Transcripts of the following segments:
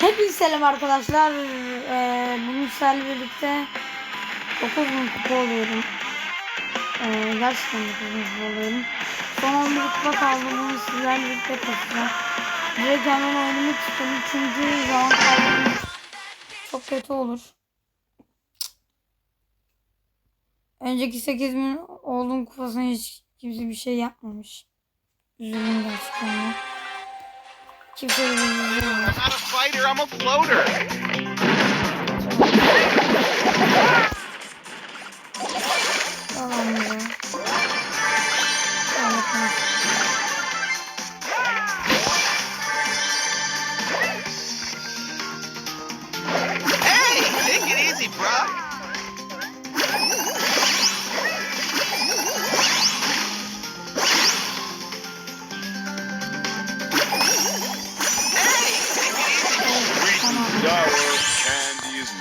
Hepinize selam arkadaşlar. Ee, bugün sizlerle birlikte 9000 kupa oluyorum. Ee, gerçekten 9000 kupa oluyorum. Son 11 kupa kaldı. Bunu sizlerle birlikte kasacağım. Direkt hemen oyunumu tuttum. Çünkü zaman kaybım çok kötü olur. Önceki 8000 olduğum kupasına hiç kimse bir şey yapmamış. Üzüldüm gerçekten. Kimse de beni üzülmüyor. here. I'm a floater.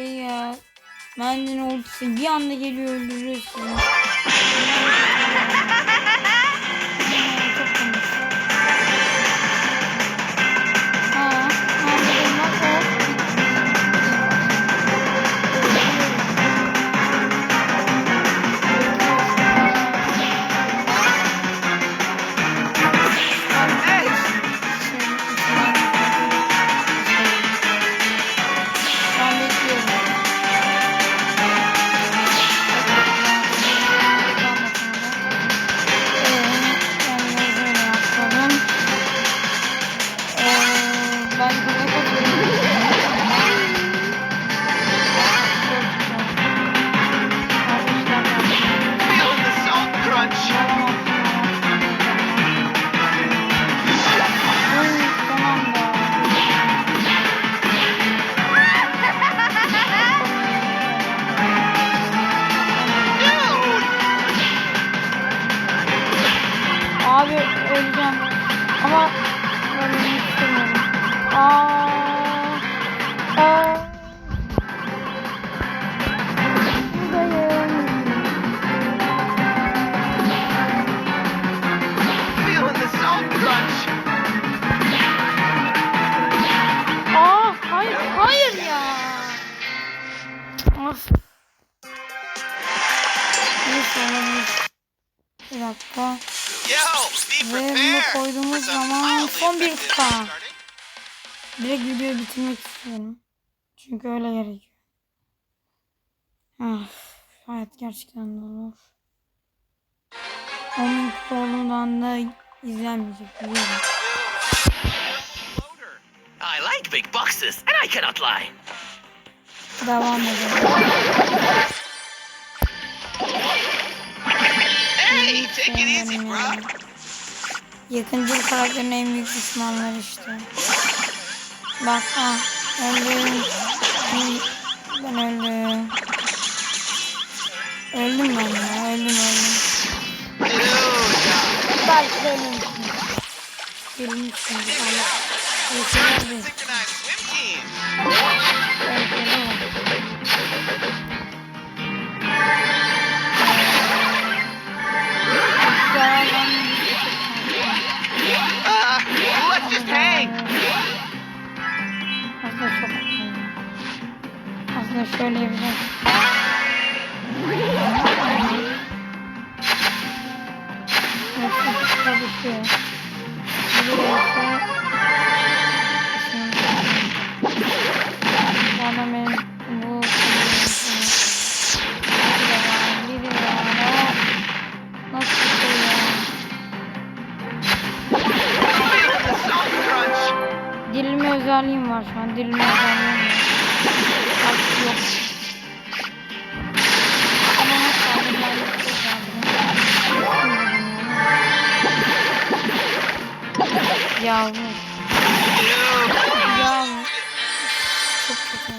Şey ya. Mendin ultisi bir anda geliyor öldürüyor öleceğim. Ama ölmek istemiyorum. Aa. Aa. Hayır, hayır ya. Of. Bir dakika. Ve bunu koyduğumuz zaman son bir kupa. Direkt videoyu bitirmek istiyorum. Çünkü öyle gerekiyor. Ah, hayat gerçekten zor. Onun kupa olduğundan da izlenmeyecek biliyorum. I like big boxes, and I cannot lie. Devam edelim. Hey, take it easy, yani. Yakıncıl karakterin en büyük düşmanları işte. Bak ah öldüm. Ben öldüm. Öldüm ben ya öldüm öldüm. Bak benim. Gelmişsin. Allah. Yeter Şöyle yapacağım. Nasıl çalışıyor? Buraya Bana benim bu. Dirilme özelliğim var şu an. Dirilme özelliğim Yavrum. Yavrum. Çok kötü.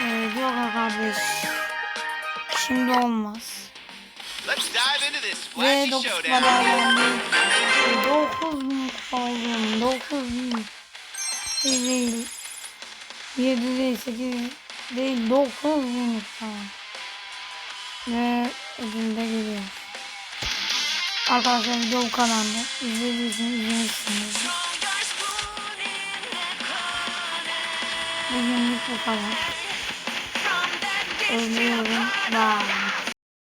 Ee, yok kardeş. Şimdi olmaz. Ve splashy 9 showdown. madalyonlu. 9 bin aldım. 9 bin. Değil. 7 değil 8 değil 9 bin falan. Ve ödülde geliyor. Arkadaşlar video bu kadardı. İzlediyseniz izlemişsinizdir. Bugünlük bu kadar. Ölüyorum. Bye.